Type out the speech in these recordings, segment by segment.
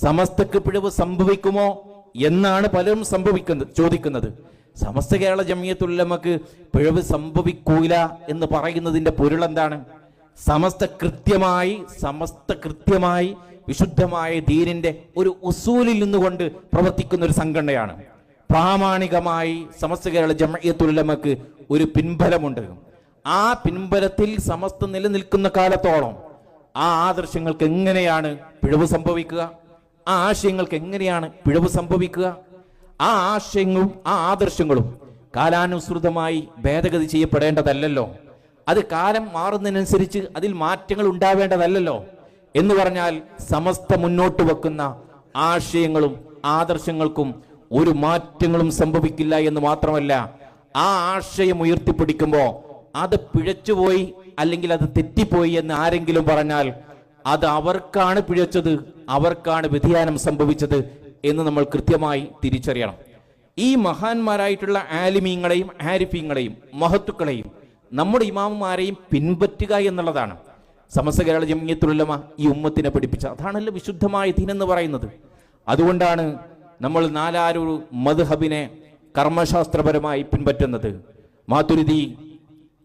സമസ്തക്ക് പിഴവ് സംഭവിക്കുമോ എന്നാണ് പലരും സംഭവിക്കുന്നത് ചോദിക്കുന്നത്. സമസ്ത കേരള ജമിയത്തുള്ളമക്ക് പിഴവ് സംഭവിക്കൂല എന്ന് പറയുന്നതിന്റെ പൊരുൾ എന്താണ്? സമസ്ത കൃത്യമായി സമസ്ത കൃത്യമായി വിശുദ്ധമായ ധീരന്റെ ഒരു ഉസൂലിൽ നിന്നുകൊണ്ട് പ്രവർത്തിക്കുന്ന ഒരു സംഘടനയാണ്. പ്രാമാണികമായി സമസ്ത കേരള ജമയത്തുള്ളമക്ക് ഒരു പിൻബലമുണ്ട്. ആ പിൻബലത്തിൽ സമസ്ത നിലനിൽക്കുന്ന കാലത്തോളം ആ ആദർശങ്ങൾക്ക് എങ്ങനെയാണ് പിഴവ് സംഭവിക്കുക? ആ ആശയങ്ങൾക്ക് എങ്ങനെയാണ് പിഴവ് സംഭവിക്കുക? ആ ആശയങ്ങളും ആ ആദർശങ്ങളും കാലാനുസൃതമായി ഭേദഗതി ചെയ്യപ്പെടേണ്ടതല്ലല്ലോ. അത് കാലം മാറുന്നതിനനുസരിച്ച് അതിൽ മാറ്റങ്ങൾ ഉണ്ടാവേണ്ടതല്ലല്ലോ. എന്ന് പറഞ്ഞാൽ സമസ്ത മുന്നോട്ട് വെക്കുന്ന ആശയങ്ങളും ആദർശങ്ങൾക്കും ഒരു മാറ്റങ്ങളും സംഭവിക്കില്ല എന്ന് മാത്രമല്ല ആ ആശയം ഉയർത്തിപ്പിടിക്കുമ്പോൾ അത് പിഴച്ചുപോയി അല്ലെങ്കിൽ അത് തെറ്റിപ്പോയി എന്ന് ആരെങ്കിലും പറഞ്ഞാൽ അത് അവർക്കാണ് പിഴച്ചത് അവർക്കാണ് വ്യതിയാനം സംഭവിച്ചത് എന്ന് നമ്മൾ കൃത്യമായി തിരിച്ചറിയണം. ഈ മഹാന്മാരായിട്ടുള്ള ആലിമീങ്ങളെയും ആരിഫീങ്ങളെയും മഹത്തുക്കളെയും നമ്മുടെ ഇമാമുമാരെയും പിൻപറ്റുക എന്നുള്ളതാണ്. സമസ്ത കേരള ജമിയത്തുലമ ഈ ഉമ്മത്തിനെ പഠിപ്പിച്ച അതാണല്ലോ വിശുദ്ധമായ ദിനെന്ന് പറയുന്നത്. അതുകൊണ്ടാണ് നമ്മൾ നാലാരൊരു മധുഹബിനെ കർമ്മശാസ്ത്രപരമായി പിൻപറ്റുന്നത്. മാതുരുതി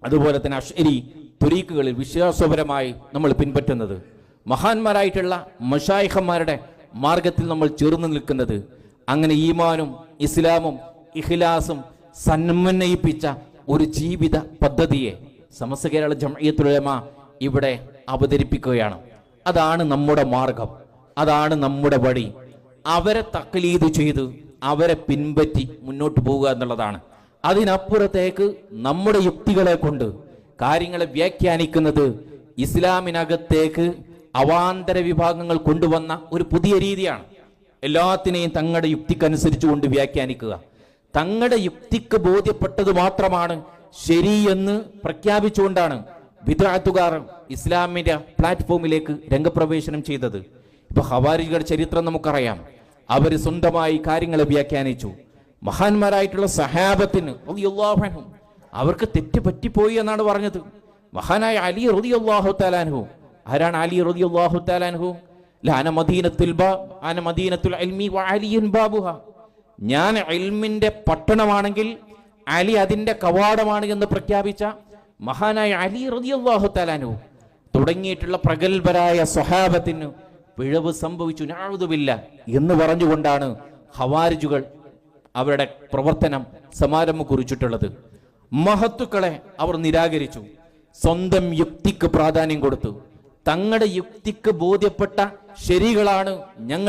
അതുപോലെ തന്നെ അഷരി തുരീക്കുകളിൽ വിശ്വാസപരമായി നമ്മൾ പിൻപറ്റുന്നത്. മഹാന്മാരായിട്ടുള്ള മഷായിഹന്മാരുടെ മാർഗത്തിൽ നമ്മൾ ചേർന്ന് നിൽക്കുന്നത് അങ്ങനെ ഈമാനും ഇസ്ലാമും ഇഖ്ലാസും സന്മന്നയിപ്പിച്ച ഒരു ജീവിത പദ്ധതിയെ സമസ്ത കേരള ജമയത്തുലമ ഇവിടെ അവതരിപ്പിക്കുകയാണ്. അതാണ് നമ്മുടെ മാർഗം. അതാണ് നമ്മുടെ വഴി. അവരെ തക്കലീത് ചെയ്ത് അവരെ പിൻപറ്റി മുന്നോട്ട് പോവുക എന്നുള്ളതാണ്. അതിനപ്പുറത്തേക്ക് നമ്മുടെ യുക്തികളെ കൊണ്ട് കാര്യങ്ങളെ വ്യാഖ്യാനിക്കുന്നത് ഇസ്ലാമിനകത്തേക്ക് അവാന്തര വിഭാഗങ്ങൾ കൊണ്ടുവന്ന ഒരു പുതിയ രീതിയാണ്. എല്ലാത്തിനെയും തങ്ങളുടെ യുക്തിക്കനുസരിച്ച് കൊണ്ട് വ്യാഖ്യാനിക്കുക. തങ്ങളുടെ യുക്തിക്ക് ബോധ്യപ്പെട്ടത് മാത്രമാണ് ശരി എന്ന് പ്രഖ്യാപിച്ചുകൊണ്ടാണ് വിദ്രാത്തുകാർ ഇസ്ലാമിന്റെ പ്ലാറ്റ്ഫോമിലേക്ക് രംഗപ്രവേശനം ചെയ്തത്. ഇപ്പൊ ഹവാരികളുടെ ചരിത്രം നമുക്കറിയാം. അവർ സ്വന്തമായി കാര്യങ്ങളെ വ്യാഖ്യാനിച്ചു. മഹാന്മാരായിട്ടുള്ള സഹാബത്തിന് അവർക്ക് തെറ്റ് പറ്റിപ്പോയി എന്നാണ് പറഞ്ഞത്. മഹാനായ അലി റുദിയാഹു തആലാൻഹു ആരാണ് അലി റളിയല്ലാഹു തആലാൻഹു ലാന മദീനത്തുൽ മദീനത്തുൽ അലിയുൻ ബാബുഹ. ഞാൻ ഇൽമിന്റെ പട്ടണമാണെങ്കിൽ അലി അതിന്റെ കവാടമാണ് എന്ന് പ്രഖ്യാപിച്ച മഹാനായ അലി റളിയല്ലാഹു തആലാൻഹു തുടങ്ങിയിട്ടുള്ള പ്രഗത്ഭരായ സ്വഹാബത്തിന് പിഴവ് സംഭവിച്ചു. ഞാഴുതുമില്ല എന്ന് പറഞ്ഞുകൊണ്ടാണ് ഹവാരിജുകൾ അവരുടെ പ്രവർത്തനം സമാരംഭം കുറിച്ചിട്ടുള്ളത്. മഹത്തുക്കളെ അവർ നിരാകരിച്ചു. സ്വന്തം യുക്തിക്ക് പ്രാധാന്യം കൊടുത്തു. തങ്ങളുടെ യുക്തിക്ക് ബോധ്യപ്പെട്ട ശരികളാണ് ഞങ്ങൾ